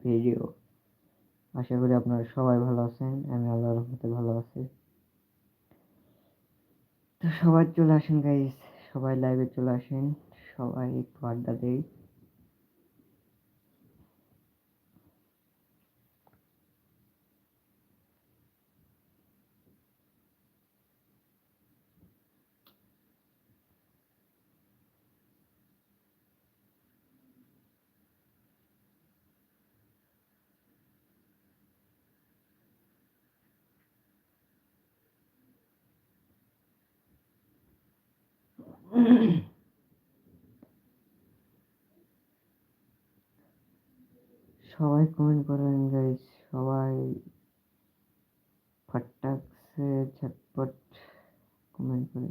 Video আশা করি আপনারা সবাই ভালো আছেন, আমি আল্লাহর রহমতে ভালো আছি। তো সবাই চলে আসেন গাইস সবাই লাইভে চলে আসেন, সবাই একটু আড্ডা দেই। সবাই কমেন্ট করেন গাইস সবাই ফাটাক সে ঝটপট কমেন্ট করে।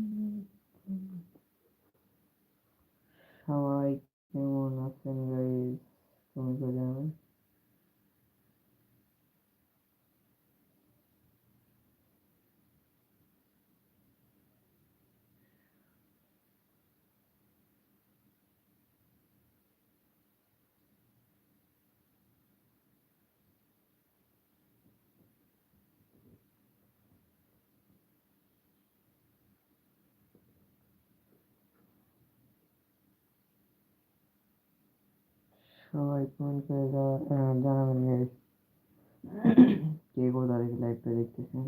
সবাই কেমন আছেন গাইস তুমি তো জানো সবাই কমেন্ট করে জানাবেন কে কোথা থেকে লাইভটা দেখতেছেন?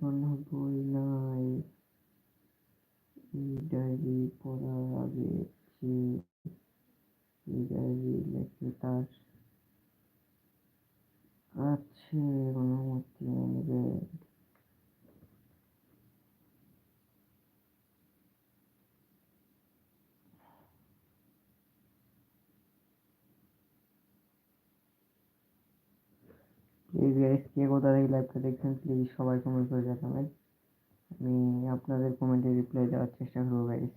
কোনো বই নাই। ডায়েরি পড়ার আগে যে ডায়েরি লেখে তার? আছে, অনুমতি নেবে। প্লিজ গাইস কে কোথা থেকে লাইভটা দেখছেন প্লিজ সবাই কমেন্ট করে জানাবেন। আমি আপনাদের কমেন্টে রিপ্লাই দেওয়ার চেষ্টা করব গাইস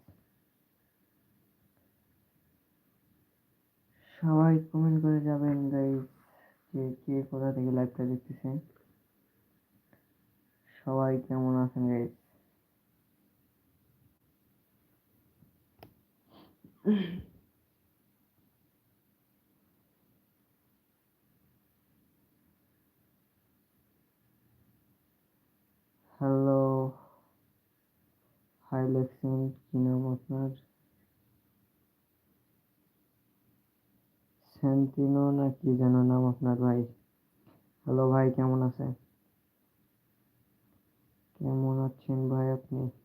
সবাই কমেন্ট করে যাবেন গাইস যে কে কোথা থেকে লাইভটা দেখতেছেন। সবাই কেমন আছেন গাইস হ্যালো হাই লেকশন কি নাম আপনার? শান্তিনো না কি যেন নাম আপনার ভাই? হ্যালো ভাই, কেমন আছেন? কেমন আছেন ভাই আপনি?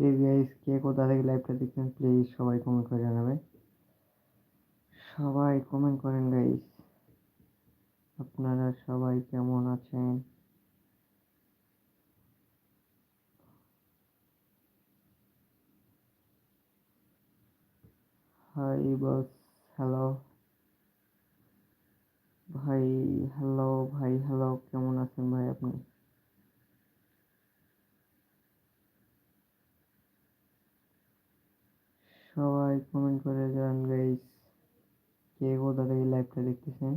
প্লিজ গাইস কে কোথা থেকে লাইভটা দেখছেন প্লিজ সবাই কমেন্ট করে জানাবে সবাই কমেন্ট করেন গাইস আপনারা সবাই কেমন আছেন? হাই বস হ্যালো ভাই হ্যালো ভাই হ্যালো কেমন আছেন ভাই আপনি? সবাই কমেন্ট করে যান গাইস কে কোথা থেকে লাইভটা দেখতেছেন?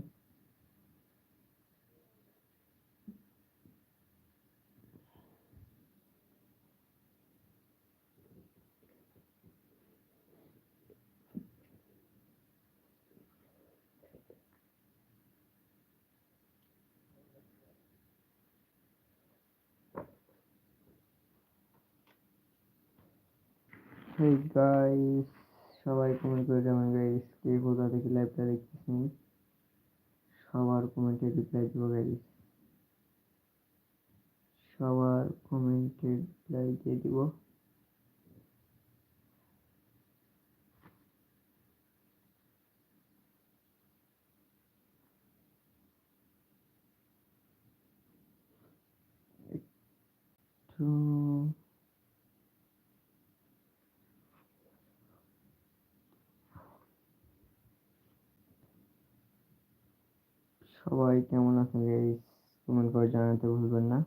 হেই গাইস সবাই কমেন্ট করে যাবেন গাইস কে কোথা থেকে লাইভটা দেখতেছেন? সবার কমেন্টে রিপ্লাই দেবো গাইস সবার কমেন্টে রিপ্লাই দিয়ে দিব। একটু সবাই কেমন আছেন গাইস কমেন্ট করে জানাতে ভুলবেন না।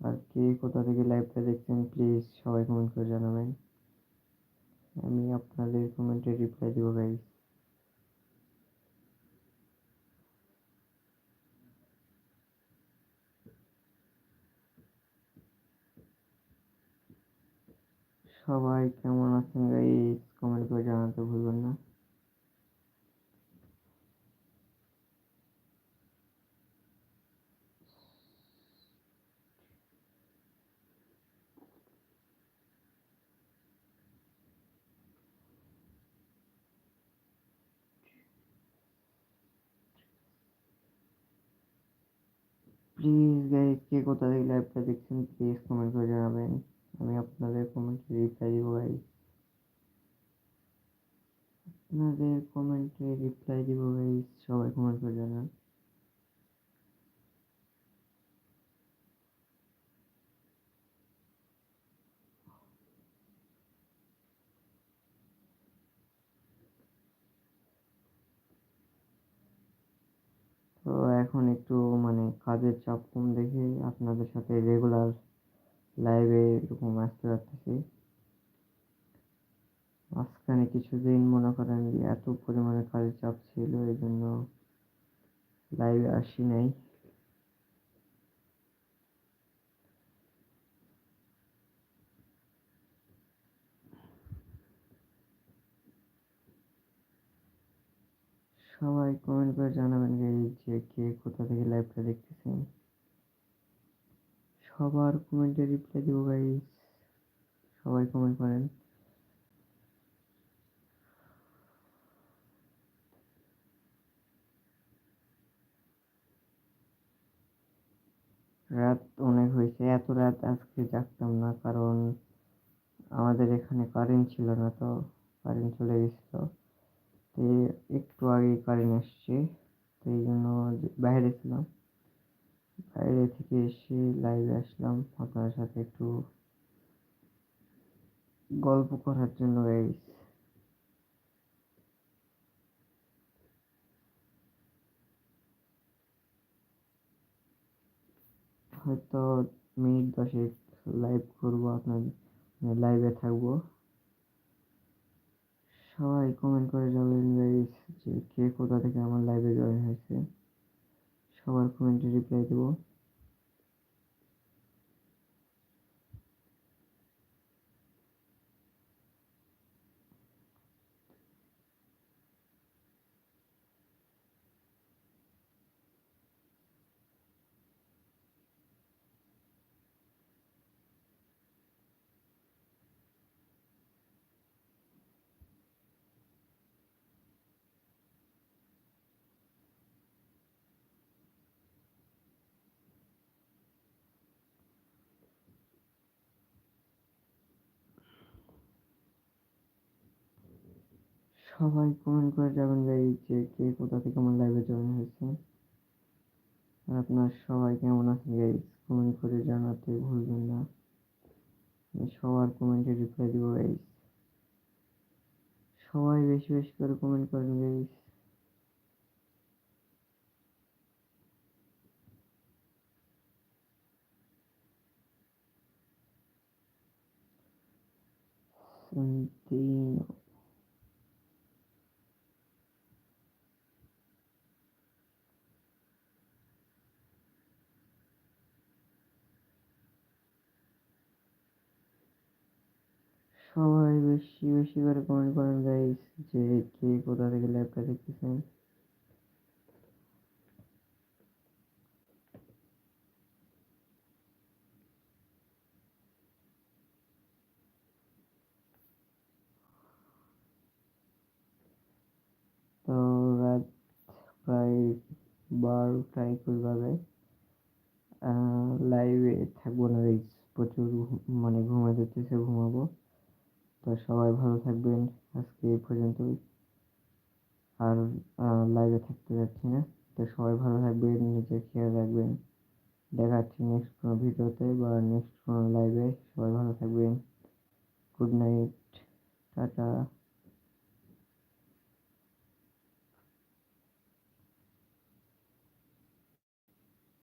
আর কে কোথা থেকে লাইভটা দেখছেন প্লিজ সবাই কমেন্ট করে জানাবেন। আমি আপনাদের কমেন্টে রিপ্লাই দেবো গাইস সবাই কেমন আছেন গাইস কমেন্ট করে জানাতে ভুলবেন না। প্লিজ গাইজ কে কোথা থেকে লাইভটা দেখছেন প্লিজ কমেন্ট করে জানাবেন। আমি আপনাদের কমেন্টে রিপ্লাই দিব গাইজ আপনাদের কমেন্টে রিপ্লাই দিব গাইজ সবাই কমেন্ট করে জানান। তো এখন একটু মানে কাজের চাপ কম দেখে আপনাদের সাথে রেগুলার লাইভে এরকম আসতে পারতেছি মাঝখানে কিছুদিন মনে করেন এত পরিমাণে কাজের চাপ ছিল এই জন্য লাইভে আসি নাই। সবাই কমেন্ট করে জানাবেন যে কে কোথা থেকে লাইভটা দেখতেছেন। সবার কমেন্টে রিপ্লাই দিব গাইস সবাই কমেন্ট করেন। রাত অনেক হয়েছে। এত রাত আজকে জাগতাম না, কারণ আমাদের এখানে কারেন্ট ছিল না তো কারেন্ট চলে গেছিল। একটু আগে কারেন্ট আসছে তো এই জন্য বাইরে ছিলাম। বাইরে থেকে এসে লাইভে আসলাম আপনার সাথে একটু গল্প করার জন্য গাইস হয়তো মিনিট দশেক লাইভ করব আপনার লাইভে থাকব। সবাই কমেন্ট করে যাবেন গাইস যে কে কোথা থেকে আমার লাইভে জয়েন হয়েছে। সবার কমেন্টে রিপ্লাই দেবো। সবাই কমেন্ট করে যাবেন গাইস যে কে কোথা থেকে আমার লাইভে জয়েন হয়েছে। আর আপনার সবাই কেমন আছেন গাইস কমেন্ট করে জানাতে ভুলবেন না। আমি সবার কমেন্টে রিপ্লাই দিব গাইস সবাই বেশি বেশি করে কমেন্ট করেন গাইস Santino. সবাই বেশি বেশি করে কমেন্ট করেন গাইস যে কে কোথা থেকে লাইভটা দেখতেছেন। তো রাত প্রায় বারোটা একুশ বাজে লাইভে থাকব না প্রচুর মানে ঘুমা যেতেছে ঘুমাবো। তো সবাই ভালো থাকবেন। আজকে এই পর্যন্তই। আর লাইভে থাকতে যাচ্ছি না। তো সবাই ভালো থাকবেন, নিজের খেয়াল রাখবেন। দেখা হচ্ছে নেক্সট কোনো ভিডিওতে বা নেক্সট কোনো লাইভে সবাই ভালো থাকবেন। Good night tata